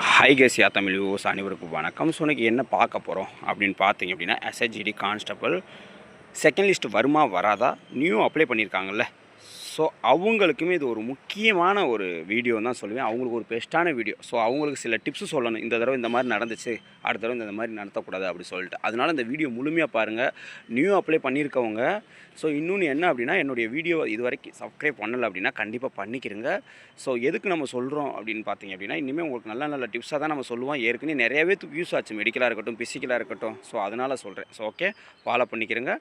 High Kezia Tamil views அனைவருக்கும் வணக்கம். So எனக்கு என்ன பார்க்க போகிறோம் அப்படின்னு பார்த்தீங்க அப்படின்னா எஸ்எஸ்ஜிடி கான்ஸ்டபிள் செகண்ட் லிஸ்ட் வருமா வராதா? நியூ அப்ளை பண்ணியிருக்காங்கல்ல ஸோ அவங்களுக்குமே இது ஒரு முக்கியமான ஒரு வீடியோ தான் சொல்லுவேன். அவங்களுக்கு ஒரு பெஸ்ட்டான வீடியோ ஸோ அவங்களுக்கு சில டிப்ஸு சொல்லணும். இந்த தடவை இந்த மாதிரி நடந்துச்சு அடுத்த தடவை இந்த மாதிரி நடத்தக்கூடாது அப்படி சொல்லிட்டு. அதனால் இந்த வீடியோ முழுமையாக பாருங்கள் நியூ அப்ளை பண்ணியிருக்கவங்க. ஸோ இன்னொன்று என்ன அப்படின்னா என்னுடைய வீடியோ இது வரைக்கும் சப்ஸ்கிரைப் பண்ணலை அப்படின்னா கண்டிப்பாக பண்ணிக்கிறங்க ஸோ எதுக்கு நம்ம சொல்கிறோம் அப்படின்னு பார்த்தீங்க அப்படின்னா இனிமேல் உங்களுக்கு நல்ல நல்ல டிப்ஸாக தான் நம்ம சொல்லுவோம். ஏற்கனவே நிறையவே யூஸ் ஆச்சு. மெடிக்கலாக இருக்கட்டும் ஃபிசிக்கலாக இருக்கட்டும். ஸோ அதனால் சொல்கிறேன் ஸோ ஓகே ஃபாலோ பண்ணிக்கிறேங்க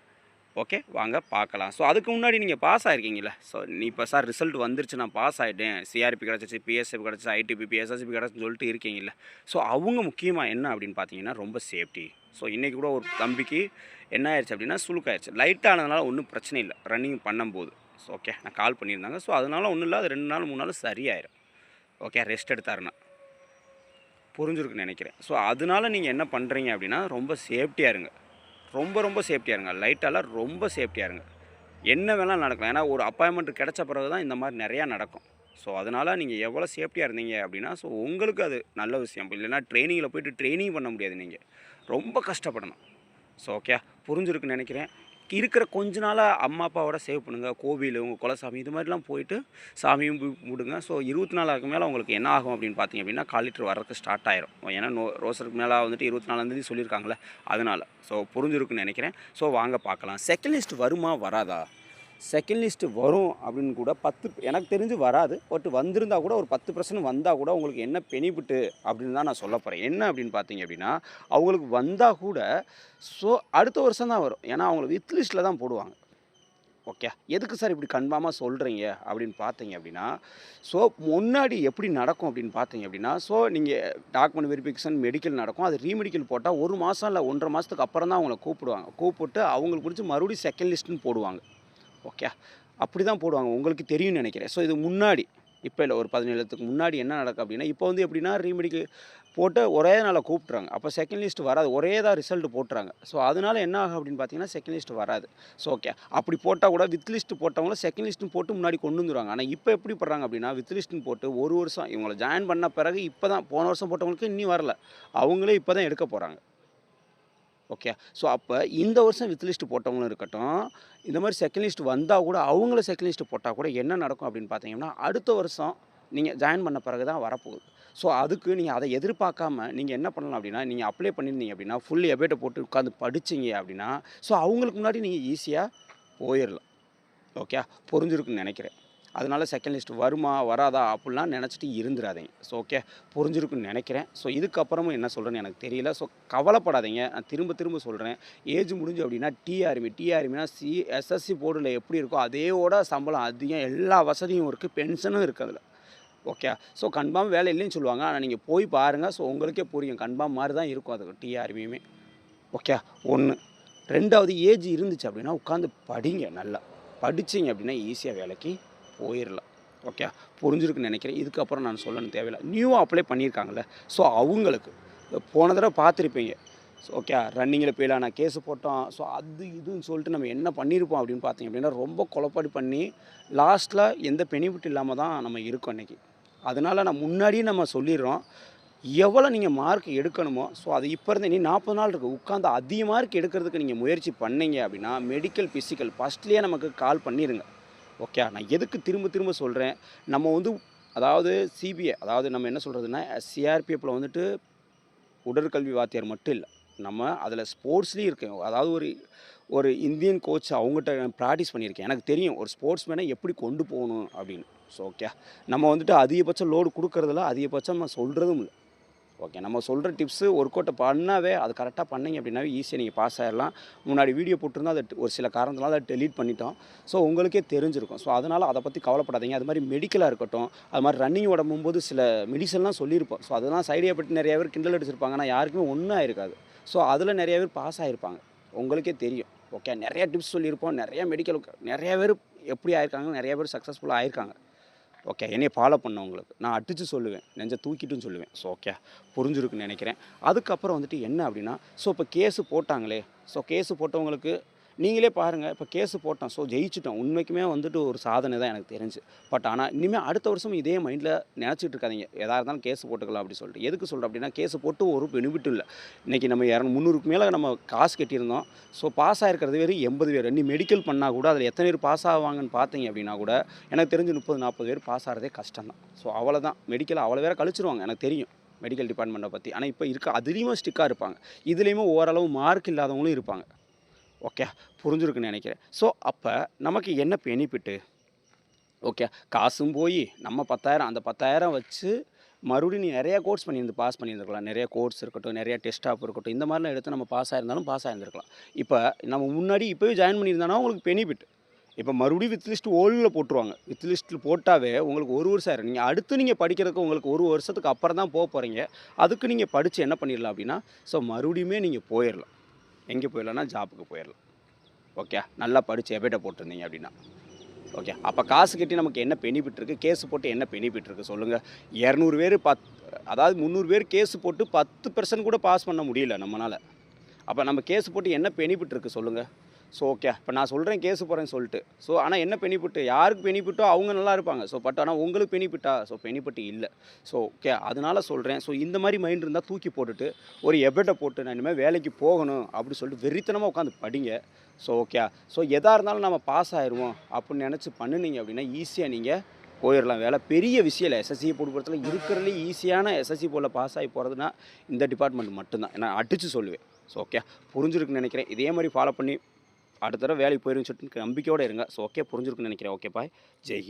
ஓகே வாங்க பார்க்கலாம். ஸோ அதுக்கு முன்னாடி நீங்கள் பாஸ் ஆகிருக்கீங்களே ஸோ நீ இப்போ சார் ரிசல்ட் வந்துருச்சு நான் பாஸ் ஆகிட்டேன் சிஆர்பி கிடச்சிச்சு பிஎஸ்எஃப் கிடச்சிச்சு ஐடிபி பிஎஸ்எஸ்பி கிடச்சின்னு சொல்லிட்டு இருக்கீங்கல்ல? ஸோ அவங்க முக்கியமாக என்ன அப்படின்னு பார்த்தீங்கன்னா ரொம்ப சேஃப்டி ஸோ இன்றைக்கி கூட ஒரு தம்பிக்கு என்ன ஆயிடுச்சு அப்படின்னா சுழுக்காயிருச்சு லைட்டானதுனால ஒன்றும் பிரச்சனை இல்லை. ரன்னிங் பண்ணும்போது. ஸோ ஓகே நான் கால் பண்ணியிருந்தாங்க. ஸோ அதனால ஒன்றும் இல்லை அது ரெண்டு நாள் மூணு நாள் சரியாயிரும். Okay rest எடுத்தாருன்னா. புரிஞ்சிருக்குன்னு நினைக்கிறேன். ஸோ அதனால நீங்கள் என்ன பண்ணுறீங்க அப்படின்னா ரொம்ப சேஃப்டியாக இருங்க. ரொம்ப ரொம்ப சேஃப்டியாக இருங்க. லைட்டெல்லாம் ரொம்ப சேஃப்டியாக இருங்க. என்ன வேணாலும் நடக்கலாம். ஏன்னா ஒரு அப்பாயின்மெண்ட் கிடச்ச பிறகு தான் இந்த மாதிரி நிறையா நடக்கும். ஸோ அதனால் நீங்கள் எவ்வளோ சேஃப்டியாக இருந்தீங்க அப்படின்னா ஸோ உங்களுக்கு அது நல்ல விஷயம். இல்லைன்னா ட்ரைனிங்கில் போயிட்டு ட்ரைனிங் பண்ண முடியாது நீங்கள் ரொம்ப கஷ்டப்படணும். ஸோ ஓகே புரிஞ்சிருக்குன்னு நினைக்கிறேன். இருக்கிற கொஞ்ச நாளாக அம்மா அப்பாவோட சேவ் பண்ணுங்கள் கோவில் உங்கள் குலசாமி இது மாதிரிலாம் போயிட்டு சாமியும் விடுங்க கும்பிடுங்க. ஸோ இருபத்தி நாலாக்கு மேலே உங்களுக்கு என்ன ஆகும் அப்படின்னு பார்த்தீங்க அப்படின்னா கால் லிட்டர் வரக்கு ஸ்டார்ட் ஆயிரும். ஏன்னா நோ ரோசருக்கு மேலே வந்துட்டு இருபத்தி நாலாந்தேதி சொல்லியிருக்காங்களே அதனால். ஸோ புரிஞ்சிருக்குன்னு நினைக்கிறேன். ஸோ வாங்க பார்க்கலாம் செகண்ட் லிஸ்ட் வருமா வராதா? செகண்ட் லிஸ்ட்டு வரும் அப்படின்னு கூட பத்து எனக்கு தெரிஞ்சு வராது. பட் வந்திருந்தா கூட ஒரு பத்து பர்சன்ட் வந்தால் கூட உங்களுக்கு என்ன பெனிஃபிட்டு அப்படின்னு தான் நான் சொல்ல போகிறேன் என்ன அப்படின்னு பார்த்தீங்க அப்படின்னா அவங்களுக்கு வந்தால் கூட ஸோ அடுத்த வருஷம் தான் வரும். ஏன்னா அவங்கள வித் லிஸ்ட்டில் தான் போடுவாங்க. ஓகே எதுக்கு சார் இப்படி கன்ஃபார்மாக சொல்கிறீங்க அப்படின்னு பார்த்தீங்க அப்படின்னா ஸோ முன்னாடி எப்படி நடக்கும் அப்படின்னு பார்த்தீங்க அப்படின்னா ஸோ நீங்கள் டாக்குமெண்ட் வெரிஃபிகேஷன் மெடிக்கல் நடக்கும். அது ரீமெடிக்கல் போட்டால் ஒரு மாதம் இல்லை ஒன்றரை மாதத்துக்கு அப்புறம் தான் அவங்கள கூப்பிடுவாங்க. கூப்பிட்டு அவங்களுக்கு பிடிச்சி மறுபடியும் செகண்ட் லிஸ்ட்டுன்னு போடுவாங்க. ஓகே அப்படி தான் போடுவாங்க. உங்களுக்கு தெரியும்னு நினைக்கிறேன். ஸோ இது முன்னாடி இப்போ இல்லை ஒரு பதினேழுத்துக்கு முன்னாடி என்ன நடக்கும் அப்படின்னா இப்போ வந்து எப்படின்னா ரீமெடிக்கல் போட்டு ஒரே நாளில் கூப்பிட்றாங்க அப்போ செகண்ட் லிஸ்ட் வராது. ஒரே தான் ரிசல்ட் போட்டுறாங்க. ஸோ அதனால என்ன ஆகும் அப்படின்னு பார்த்தீங்கன்னா செகண்ட் லிஸ்ட் வராது. ஸோ ஓகே அப்படி போட்டால் கூட வித் லிஸ்ட் போட்டவங்கள செகண்ட் லிஸ்ட்டும் போட்டு முன்னாடி கொண்டு வந்துடுவாங்க ஆனால் இப்போ எப்படி படுறாங்க அப்படின்னா வித் லிஸ்ட்னு போட்டு ஒரு வருஷம் இவங்களை ஜாயின் பண்ண பிறகு இப்போ தான் போன வருஷம் போட்டவங்களுக்கு இன்னும் வரல. அவங்களே இப்போ தான் எடுக்க போகிறாங்க ஓகே ஸோ அப்போ இந்த வருஷம் வித் லிஸ்ட் போட்டவங்களும் இருக்கட்டும் இந்த மாதிரி செகண்ட் லிஸ்ட் வந்தால் கூட அவங்கள செகண்ட் லிஸ்ட் போட்டால் கூட என்ன நடக்கும் அப்படின்னு பார்த்தீங்கன்னா அடுத்த வருஷம் நீங்கள் ஜாயின் பண்ண பிறகு தான் வரப்போகுது. ஸோ அதுக்கு நீங்கள் அதை எதிர்பார்க்காம நீங்கள் என்ன பண்ணலாம் அப்படின்னா நீங்கள் அப்ளை பண்ணியிருந்தீங்க அப்படின்னா ஃபுல் எபேட்டை போட்டு உட்காந்து படிச்சீங்க அப்படின்னா ஸோ அவங்களுக்கு முன்னாடி நீங்கள் ஈஸியாக போயிடலாம் ஓகே புரிஞ்சிருக்குன்னு நினைக்கிறேன். அதனால செகண்ட் லிஸ்ட் வருமா வராதா அப்படிலாம் நினச்சிட்டு இருந்துடாதீங்க ஸோ ஓகே புரிஞ்சிருக்குன்னு நினைக்கிறேன். ஸோ இதுக்கப்புறமும் என்ன சொல்கிறேன்னு எனக்கு தெரியல. ஸோ கவலைப்படாதீங்க. நான் திரும்ப திரும்ப சொல்கிறேன் ஏஜ் முடிஞ்சு அப்படின்னா டிஆர்மி டிஆர்மினா சி எஸ்எஸ்சி போர்டில் எப்படி இருக்கோ அதேவோட சம்பளம் அதிகம். எல்லா வசதியும் இருக்குது பென்ஷனும் இருக்குது அதில். ஓகே ஸோ கன்ஃபார்ம் வேலை இல்லைன்னு சொல்லுவாங்க. ஆனால் நீங்கள் போய் பாருங்கள் ஸோ உங்களுக்கே புரியும். கன்ஃபார்ம் மாதிரி தான் இருக்கும் அதுக்கு டிஆர்மியுமே ஓகே ஒன்று ரெண்டாவது ஏஜ் இருந்துச்சு அப்படின்னா உட்காந்து படிங்க நல்லா. படிச்சிங்க அப்படின்னா ஈஸியாக வேலைக்கு போயிடலாம் ஓகே புரிஞ்சிருக்குன்னு நினைக்கிறேன். இதுக்கப்புறம் நான் சொல்லணும் தேவையில்லை. நியூவாக அப்ளை பண்ணியிருக்காங்கல்ல. ஸோ அவங்களுக்கு போன தடவை பார்த்துருப்பீங்க. ஸோ ஓகே ரன்னிங்கில் போயிடலாம். நான் கேஸு போட்டோம். ஸோ அது இதுன்னு சொல்லிட்டு நம்ம என்ன பண்ணியிருப்போம் அப்படின்னு பார்த்தீங்க அப்படின்னா ரொம்ப குழப்பாடி பண்ணி லாஸ்ட்டில் எந்த பெனிஃபிட் இல்லாமல் தான் நம்ம இருக்கோம் இன்றைக்கி அதனால் நான் முன்னாடியே நம்ம சொல்லிடுறோம். எவ்வளோ நீங்கள் மார்க் எடுக்கணுமோ ஸோ அது இப்போ இருந்து இனி நாற்பது நாள் இருக்குது உட்காந்து அதிக மார்க் எடுக்கிறதுக்கு நீங்கள் முயற்சி பண்ணீங்க அப்படின்னா மெடிக்கல் ஃபிசிக்கல் ஃபஸ்ட்லேயே நமக்கு கால் பண்ணிடுங்க ஓகே நான் எதுக்கு திரும்ப திரும்ப சொல்கிறேன் நம்ம வந்து அதாவது சிபிஐ அதாவது நம்ம என்ன சொல்கிறதுனா சிஆர்பிஎஃப்பில் வந்துட்டு உடற்கல்வி வாத்தியார் மட்டும் இல்லை. நம்ம அதில் ஸ்போர்ட்ஸ்லேயும் இருக்கேன். அதாவது ஒரு ஒரு இந்தியன் கோச் அவங்ககிட்ட ப்ராக்டிஸ் பண்ணியிருக்கேன். எனக்கு தெரியும் ஒரு ஸ்போர்ட்ஸ் மேனை எப்படி கொண்டு போகணும் அப்படின்னு. ஸோ ஓகே நம்ம வந்துட்டு அதிகபட்சம் லோடு கொடுக்கறதில்ல அதிகபட்சம் நம்ம சொல்கிறதும் இல்லை. ஓகே நம்ம சொல்கிற டிப்ஸு ஒர்க் அவுட்டை பண்ணாவே அது கரெக்டாக பண்ணீங்க அப்படின்னாவே ஈஸியாக நீங்கள் பாஸ் ஆகிடலாம் முன்னாடி வீடியோ போட்டிருந்தோம் அதை ஒரு சில காரணத்தினால அதை டெலீட் பண்ணிட்டோம். ஸோ உங்களுக்கே தெரிஞ்சிருக்கும். ஸோ அதனால் அதை பற்றி கவலைப்படாதீங்க. அது மாதிரி மெடிக்கலாக இருக்கட்டும் அது மாதிரி ரன்னிங் உடம்பும்போது சில மெடிசன்லாம் சொல்லியிருப்போம். ஸோ அதெல்லாம் சைடியை பற்றி நிறைய பேர் கிண்டல் அடிச்சிருப்பாங்க ஆனால் யாருக்குமே ஒன்றும் ஆயிருக்காது. ஸோ அதில் நிறைய பேர் பாஸ் ஆகிருப்பாங்க உங்களுக்கே தெரியும். ஓகே நிறைய டிப்ஸ் சொல்லியிருப்போம். நிறைய மெடிக்கல் நிறைய பேர் எப்படி ஆயிருக்காங்க நிறைய பேர் சக்ஸஸ்ஃபுல்லாக ஆயிருக்காங்க. ஓகே என்னை ஃபாலோ பண்ணவங்களுக்கு நான் அடித்து சொல்லுவேன். நெஞ்சை தூக்கிட்டும் சொல்லுவேன். ஸோ ஓகே புரிஞ்சிருக்குன்னு நினைக்கிறேன். அதுக்கப்புறம் வந்துட்டு என்ன அப்படின்னா ஸோ இப்போ கேஸு போட்டாங்களே. ஸோ கேஸு போட்டவங்களுக்கு நீங்களே பாருங்கள் இப்போ கேஸு போட்டோம் ஸோ ஜெயிச்சிட்டோம் உண்மைக்குமே வந்துட்டு ஒரு சாதனை தான் எனக்கு தெரிஞ்சு. பட் ஆனால் இனிமேல் அடுத்த வருஷம் இதே மைண்டில் நினச்சிட்டு இருக்காதிங்க. எதாக இருந்தாலும் கேஸ் போட்டுக்கலாம் அப்படி சொல்லிட்டு. எதுக்கு சொல்கிறேன் அப்படின்னா கேஸ் போட்டு ஒரு பெனிஃபிட்டும் இல்லை. இன்றைக்கி நம்ம இரநூறு முந்நூறுக்கு மேலே நம்ம காசு கட்டியிருந்தோம். ஸோ பாஸ் ஆகிருக்கிறது வெறும் எண்பது பேர். நீ மெடிக்கல் பண்ணால் கூட அதில் எத்தனை பேர் பாஸ் ஆவாங்கன்னு பார்த்தீங்க அப்படின்னா கூட எனக்கு தெரிஞ்சு முப்பது நாற்பது பேர் பாஸ் ஆகிறதே கஷ்டம் தான். ஸோ அவ்வளோதான் மெடிக்கல் அவ்வளோ வேறு கழிச்சிருவாங்க எனக்கு தெரியும். மெடிக்கல் டிபார்ட்மெண்ட்டை பற்றி ஆனால் இப்போ இருக்க அதுலேயுமே ஸ்டிக்காக இருப்பாங்க. இதுலேயுமே ஓரளவு மார்க் இல்லாதவங்களும் இருப்பாங்க. ஓகே புரிஞ்சிருக்குன்னு நினைக்கிறேன். ஸோ அப்போ நமக்கு என்ன பெனிஃபிட்டு ஓகே காசும் போய் நம்ம பத்தாயிரம் அந்த பத்தாயிரம் வச்சு மறுபடியும் நீ நிறைய கோர்ஸ் பண்ணியிருந்து பாஸ் பண்ணியிருந்துருக்கலாம். நிறைய கோர்ஸ் இருக்கட்டும் நிறைய டெஸ்ட் ஆப் இருக்கட்டும் இந்த மாதிரிலாம் எடுத்து நம்ம பாஸ் ஆயிருந்தாலும் பாஸ் ஆயிருந்திருக்கலாம். இப்போ நம்ம முன்னாடி இப்போவே ஜாயின் பண்ணியிருந்தானா உங்களுக்கு பெனிஃபிட் இப்போ மறுபடியும் வித் லிஸ்ட் ஓல்டில் போட்டுருவாங்க. வித் லிஸ்ட்டில் போட்டாவே உங்களுக்கு ஒரு வருஷம் ஆயிரும். நீங்கள் அடுத்து நீங்கள் படிக்கிறதுக்கு உங்களுக்கு ஒரு வருஷத்துக்கு அப்புறம் தான் போக போகிறீங்க அதுக்கு நீங்கள் படித்து என்ன பண்ணிடலாம் அப்படின்னா ஸோ மறுபடியுமே நீங்கள் போயிடலாம். எங்கே போயிடலாம்னா ஜாப்புக்கு போயிடலாம். ஓகே நல்லா படித்து எபேட்டை போட்டிருந்தீங்க அப்படின்னா. ஓகே அப்போ காசு கட்டி நமக்கு என்ன பெனிஃபிட் இருக்குது கேஸ் போட்டு என்ன பெனிஃபிட் இருக்குது சொல்லுங்கள் இரநூறு பேர் பத் அதாவது முந்நூறு பேர் கேஸ் போட்டு பத்து பர்சன்ட் கூட பாஸ் பண்ண முடியல நம்மளால் அப்போ நம்ம கேஸ் போட்டு என்ன பெனிஃபிட் இருக்குது சொல்லுங்கள் ஸோ ஓகே இப்போ நான் சொல்கிறேன் கேஸ் போகிறேன்னு சொல்லிட்டு. ஸோ ஆனால் என்ன பெனிஃபிட்டு? யாருக்கு பெனிஃபிட்டோ அவங்க நல்லா இருப்பாங்க. ஸோ பட் ஆனால் உங்களுக்கு பெனிஃபிட்டா? ஸோ பெனிஃபிட் இல்லை. ஸோ ஓகே அதனால் சொல்கிறேன் ஸோ இந்த மாதிரி மைண்ட் இருந்தால் தூக்கி போட்டுட்டு ஒரு எபெட்டை போட்டு நான் இனிமேல் வேலைக்கு போகணும் அப்படின்னு சொல்லிட்டு வெறித்தனமாக உட்காந்து படிங்க. ஸோ ஓகே ஸோ எதாக இருந்தாலும் நம்ம பாஸ் ஆயிடுவோம் அப்படின்னு நினச்சி பண்ணுனீங்க அப்படின்னா ஈஸியாக நீங்கள் போயிடலாம் வேலை பெரிய விஷயம் இல்லை எஸ்எஸ்சி போடுறதுல இருக்கிறதுலே ஈஸியான எஸ்எஸ்சி போல் பாஸ் ஆகி போகிறதுனா இந்த டிபார்ட்மெண்ட் மட்டும்தான். நான் அடித்து சொல்லுவேன். ஸோ ஓகே புரிஞ்சிருக்குன்னு நினைக்கிறேன். இதே மாதிரி ஃபாலோ பண்ணி அடுத்த தடவை வேலைக்கு போயிருன்னு சொல்லிட்டு நம்பிக்கையோடு இருங்க. ஸோ ஓகே புரிஞ்சிருக்குன்னு நினைக்கிறேன். Okay bye Jai